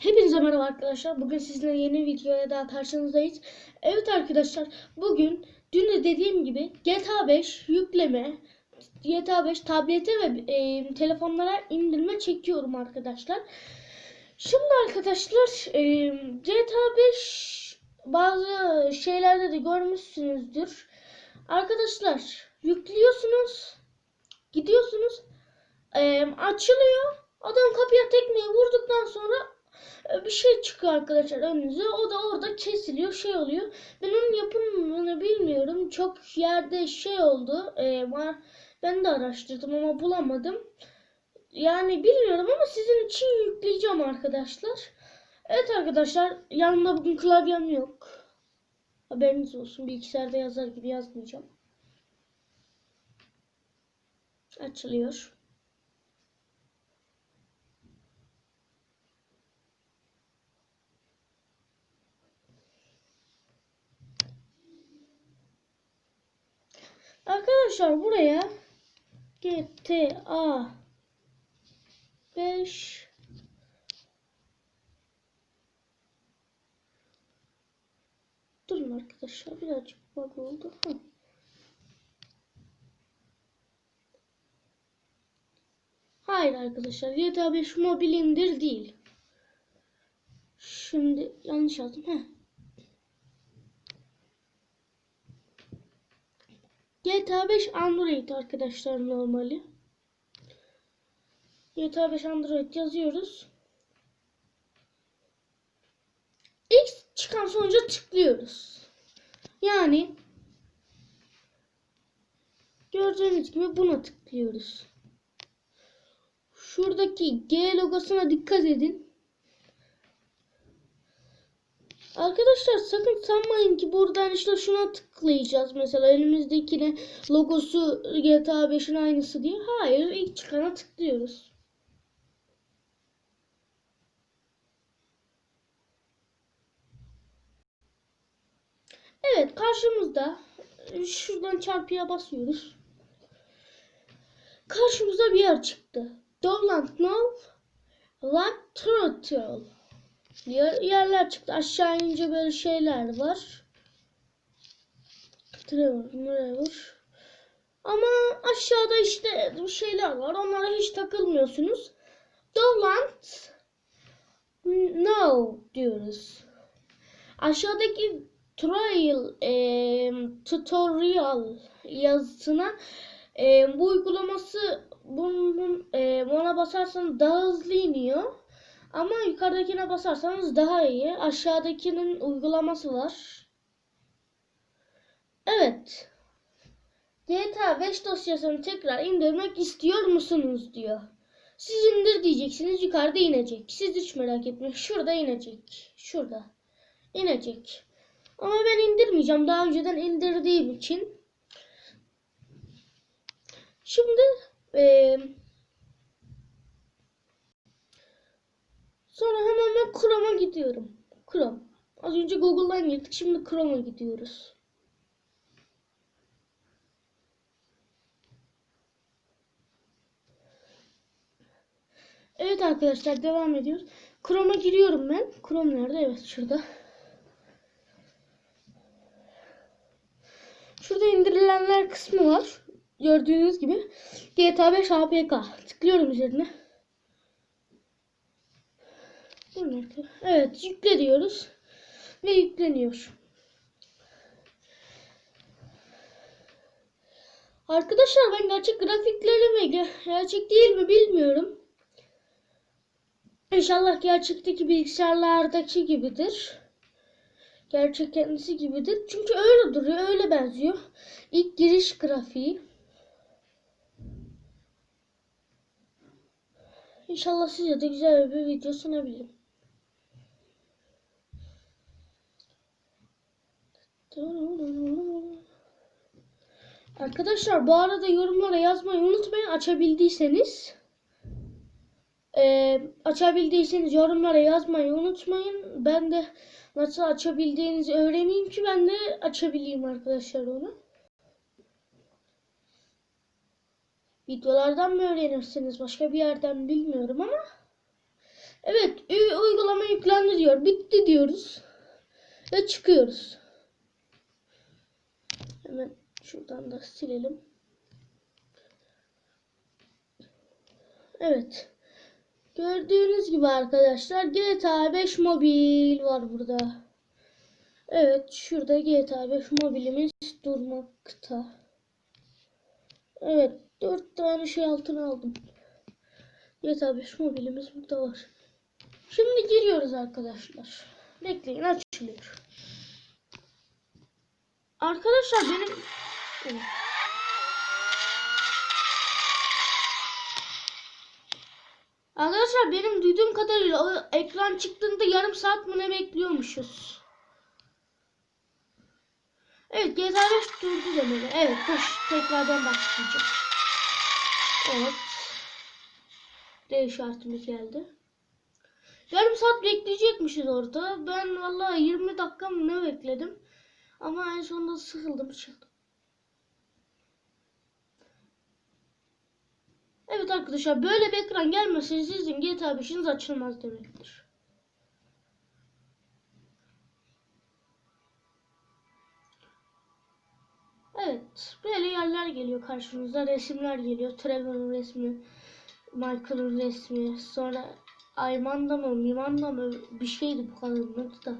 Hepinize merhaba arkadaşlar. Bugün sizinle yeni videoya daha karşınızdayız. Evet arkadaşlar bugün dün de dediğim gibi GTA 5 yükleme, GTA 5 tablete ve e, telefonlara indirme çekiyorum arkadaşlar. Şimdi arkadaşlar e, GTA 5 bazı şeylerde de görmüşsünüzdür. Arkadaşlar yüklüyorsunuz, gidiyorsunuz, e, açılıyor. Adam kapıya tekmeyi vurduktan sonra bir şey çıkıyor arkadaşlar önünüze. O da orada kesiliyor, şey oluyor. Ben onun yapımını bilmiyorum. Çok yerde şey oldu. E, var. Ben de araştırdım ama bulamadım. Yani bilmiyorum ama sizin için yükleyeceğim arkadaşlar. Evet arkadaşlar yanımda bugün klavyem yok. Haberiniz olsun. Bilgisayarda yazar gibi yazmayacağım. Açılıyor. Arkadaşlar buraya GTA 5 Durun arkadaşlar birazcık bug oldu. Hı. Hayır arkadaşlar GTA 5 mobil indir değil. Şimdi yanlış yazdım. Heh. GTA 5 Android arkadaşlar normali. GTA 5 Android yazıyoruz. İlk çıkan sonuca tıklıyoruz. Yani gördüğünüz gibi buna tıklıyoruz. Şuradaki G logosuna dikkat edin. Arkadaşlar sakın sanmayın ki buradan işte şuna tıklayacağız. Mesela önümüzdekine logosu GTA 5'in aynısı diye. Hayır ilk çıkana tıklıyoruz. Evet karşımızda şuradan çarpıya basıyoruz. Karşımıza bir yer çıktı. Dolant Knoll Like Turtle yerler çıktı. Aşağı inince böyle şeyler var. Trevor, Trevor. Ama aşağıda işte şeyler var. Onlara hiç takılmıyorsunuz. Dolant No diyoruz. Aşağıdaki trial e, tutorial yazısına e, bu uygulaması bunun e, ona basarsanız daha hızlı iniyor. Ama yukarıdakine basarsanız daha iyi. Aşağıdakinin uygulaması var. Evet. GTA 5 dosyasını tekrar indirmek istiyor musunuz diyor. Siz indir diyeceksiniz yukarıda inecek. Siz hiç merak etmeyin. Şurada inecek. Şurada. İnecek. Ama ben indirmeyeceğim. Daha önceden indirdiğim için. Şimdi eee Sonra hemen ben Chrome'a gidiyorum. Chrome. Az önce Google'dan girdik. Şimdi Chrome'a gidiyoruz. Evet arkadaşlar devam ediyoruz. Chrome'a giriyorum ben. Chrome nerede? Evet şurada. Şurada indirilenler kısmı var. Gördüğünüz gibi GTA 5 APK. Tıklıyorum üzerine. Evet yükle diyoruz. Ve yükleniyor. Arkadaşlar ben gerçek grafikleri mi gerçek değil mi bilmiyorum. İnşallah gerçekteki bilgisayarlardaki gibidir. Gerçek kendisi gibidir. Çünkü öyle duruyor, öyle benziyor. İlk giriş grafiği. İnşallah size de güzel bir video sunabilirim. Arkadaşlar bu arada yorumlara yazmayı unutmayın açabildiyseniz. Ee, açabildiyseniz yorumlara yazmayı unutmayın. Ben de nasıl açabildiğinizi öğreneyim ki ben de açabileyim arkadaşlar onu. Videolardan mı öğrenirsiniz başka bir yerden bilmiyorum ama. Evet uygulamayı yüklendi diyor. Bitti diyoruz. Ve çıkıyoruz. Hemen şuradan da silelim. Evet. Gördüğünüz gibi arkadaşlar GTA 5 mobil var burada. Evet şurada GTA 5 mobilimiz durmakta. Evet 4 tane şey altına aldım. GTA 5 mobilimiz burada var. Şimdi giriyoruz arkadaşlar. Bekleyin açılıyor. Arkadaşlar benim Arkadaşlar benim duyduğum kadarıyla o ekran çıktığında yarım saat mi ne bekliyormuşuz. Evet GTA 5 durdu demeli. Evet koş tekrardan başlayacak. Evet. D işaretimiz geldi. Yarım saat bekleyecekmişiz orada. Ben vallahi 20 dakika mı ne bekledim. Ama en sonunda sıkıldım çıktım. Evet arkadaşlar böyle bir ekran gelmese sizin GTA 5'iniz açılmaz demektir. Evet böyle yerler geliyor karşınıza resimler geliyor. Trevor'ın resmi, Michael'ın resmi, sonra Aymanda mı, Mimanda mı bir şeydi bu kadının adı da.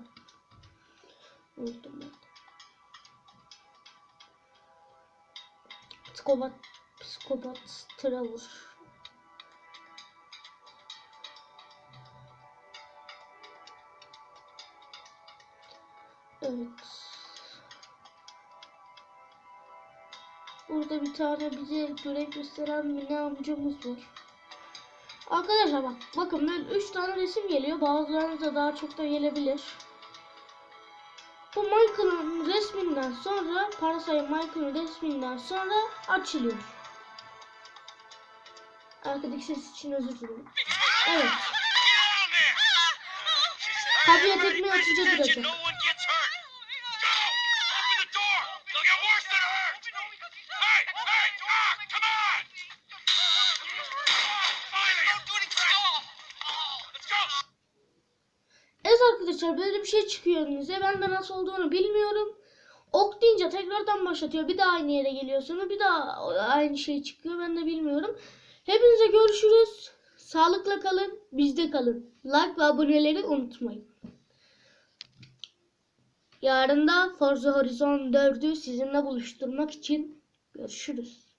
Unuttum ben. Psikopat, psikopat Trevor. Evet. Burada bir tane bize görev gösteren Mine amcamız var. Arkadaşlar bak bakın ben 3 tane resim geliyor. Bazılarınıza daha çok da gelebilir. Bu Michael'ın resminden sonra Parasay Michael'ın resminden sonra açılıyor. Arkadaki ses için özür dilerim. Evet. Kapıya tekme atınca duracak. Arkadaşlar böyle bir şey çıkıyor önünüze. Ben de nasıl olduğunu bilmiyorum. Ok deyince tekrardan başlatıyor. Bir daha aynı yere geliyorsunuz. Bir daha aynı şey çıkıyor. Ben de bilmiyorum. Hepinize görüşürüz. Sağlıkla kalın. Bizde kalın. Like ve aboneleri unutmayın. Yarın da Forza Horizon 4'ü sizinle buluşturmak için görüşürüz.